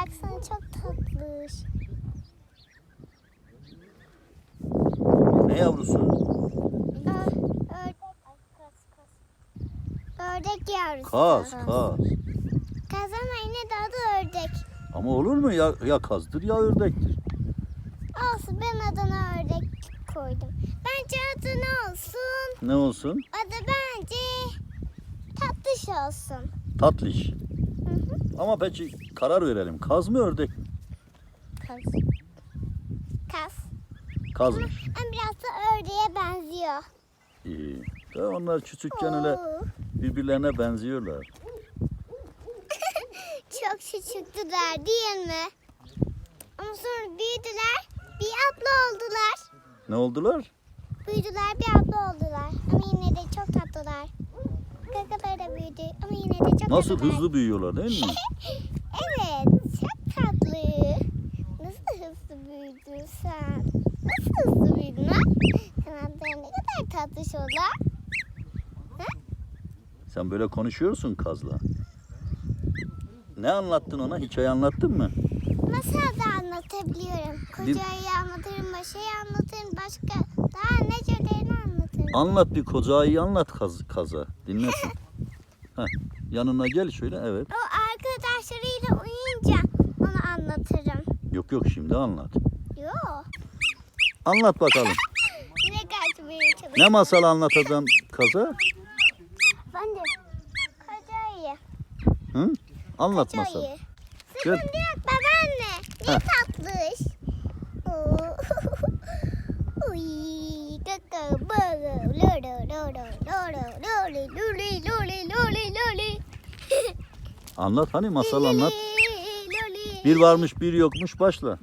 baksana çok tatlış. Ne yavrusu? Ö- ördek. Ördek yavrusu. Kaz, kaz. Kaz ama yine de adı ördek. Ama olur mu ya, ya kazdır ya ördektir. Olsun ben adına ördek koydum. Bence adı ne olsun? Ne olsun? Adı bence tatlış olsun. Tatlış. Hı hı. Ama peki karar verelim. Kaz mı ördek mi? Kaz. Kaz. Kazmış. Ama biraz da ördeğe benziyor. İyi. De onlar küçükken öyle birbirlerine benziyorlar. Çok küçüktüler değil mi? Ama sonra büyüdüler. Bir abla oldular. Ne oldular? Büyüdüler bir abla oldular. Ama yine de çok tatlılar. Gagaları da büyüdü ama yine de çok Nasıl tatlılar. hızlı büyüyorlar değil mi? evet çok tatlı. Nasıl hızlı büyüdün sen? Nasıl hızlı büyüdün ha? Kanatları ne kadar tatlış oldu. Sen böyle konuşuyorsun kazla. Ne anlattın ona? Hikaye anlattın mı? Masal da anlatabiliyorum. Kocayı anlatırım, başayı anlatırım, başka daha ne şeylerini anlatırım. Anlat bir kocayı anlat kaz, kaza. Dinlesin. Heh, yanına gel şöyle evet. O arkadaşlarıyla uyuyunca onu anlatırım. Yok yok şimdi anlat. Yok. Anlat bakalım. Ne kaçmaya çalışıyorum. Ne masal anlatacaksın kaza? Ben de kocayı. Hı? Anlat masal. Gel. Sıkıntı yok babaanne. Ne Heh. tatlış. Uy, kaka, baga, lolo, lolo, lolo, loli, loli, loli, loli, loli. Anlat hani masal anlat. Bir varmış bir yokmuş başla.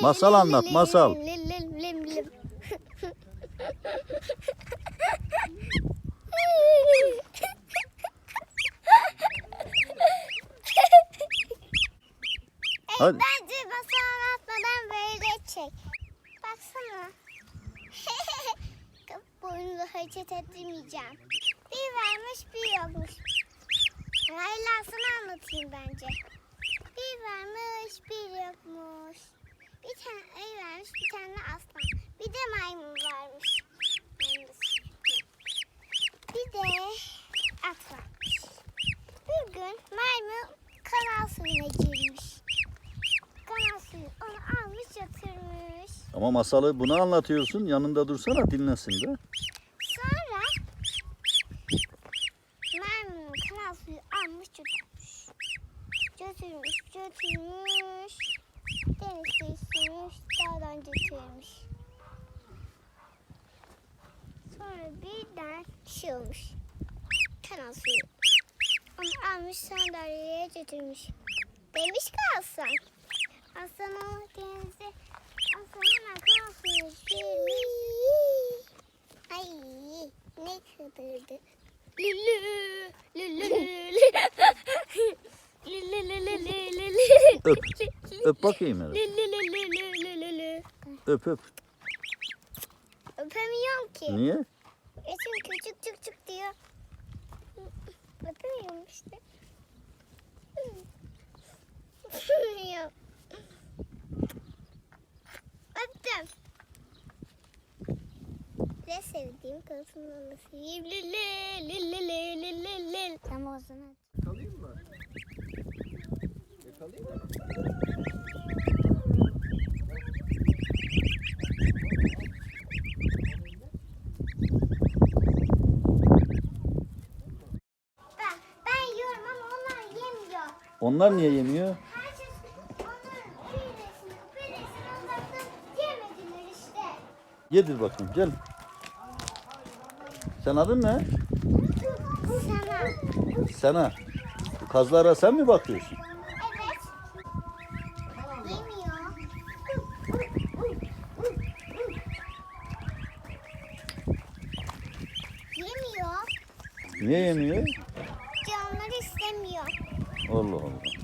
Masal anlat, masal. Hadi. Bence masal anlatmadan böyle çek. Baksana. Boynunu hareket ettirmeyeceğim. Bir varmış bir yokmuş. Haylasını anlatayım bence. Bir varmış bir yokmuş. Bir tane ayı varmış bir tane aslan. Bir de maymun varmış. Maymun. Bir de at varmış. Bir gün maymun kanal suyuna girmiş. Kanal suyu onu almış yatırmış. Ama masalı bunu anlatıyorsun. Yanında dursana dinlesin de. Sonra maymun kanal suyu almış götürmüş. Götürmüş, götürmüş. Denizde sürmüş, dağdan getirmiş. Sonra birden şey olmuş. Kanal suyu. Onu almış sandalyeye götürmüş. Demiş ki Aslan. Aslan o denize Aslan hemen kanal suyu girmiş. Ay ne kıdırdı. Lülü, lülü, lülü. Lülü, lülü, lülü, lülü. Öp. Öp bakayım hele. Lülü, lülü, lülü, lülü. Öp öp. Öpemiyorum ki. Niye? E çünkü çık çık diyor. Öpemiyorum işte. Öpemiyorum. Öptüm. Ne sevdiğim kadın olması. Lili lili lili lili. Tamam o zaman. Yakalayayım mı? Yakalayayım mı? Onlar yemiyor. Onlar niye yemiyor? Herkes onların piresini, piresini onlardan yemediler işte. Yedir bakayım gel. Sen adın ne? Sana. Bu kazlara sen mi bakıyorsun? Evet. Yemiyor. Yemiyor. Niye yemiyor? Canları istemiyor. Allah Allah.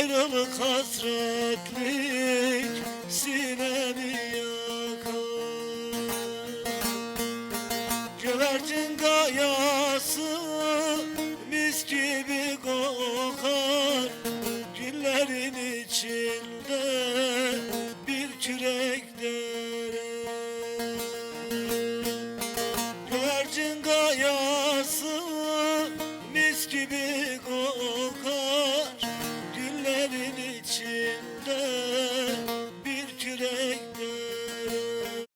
Ayrılık hasretlik sinemi yakar. Güvercin kayası mis gibi kokar.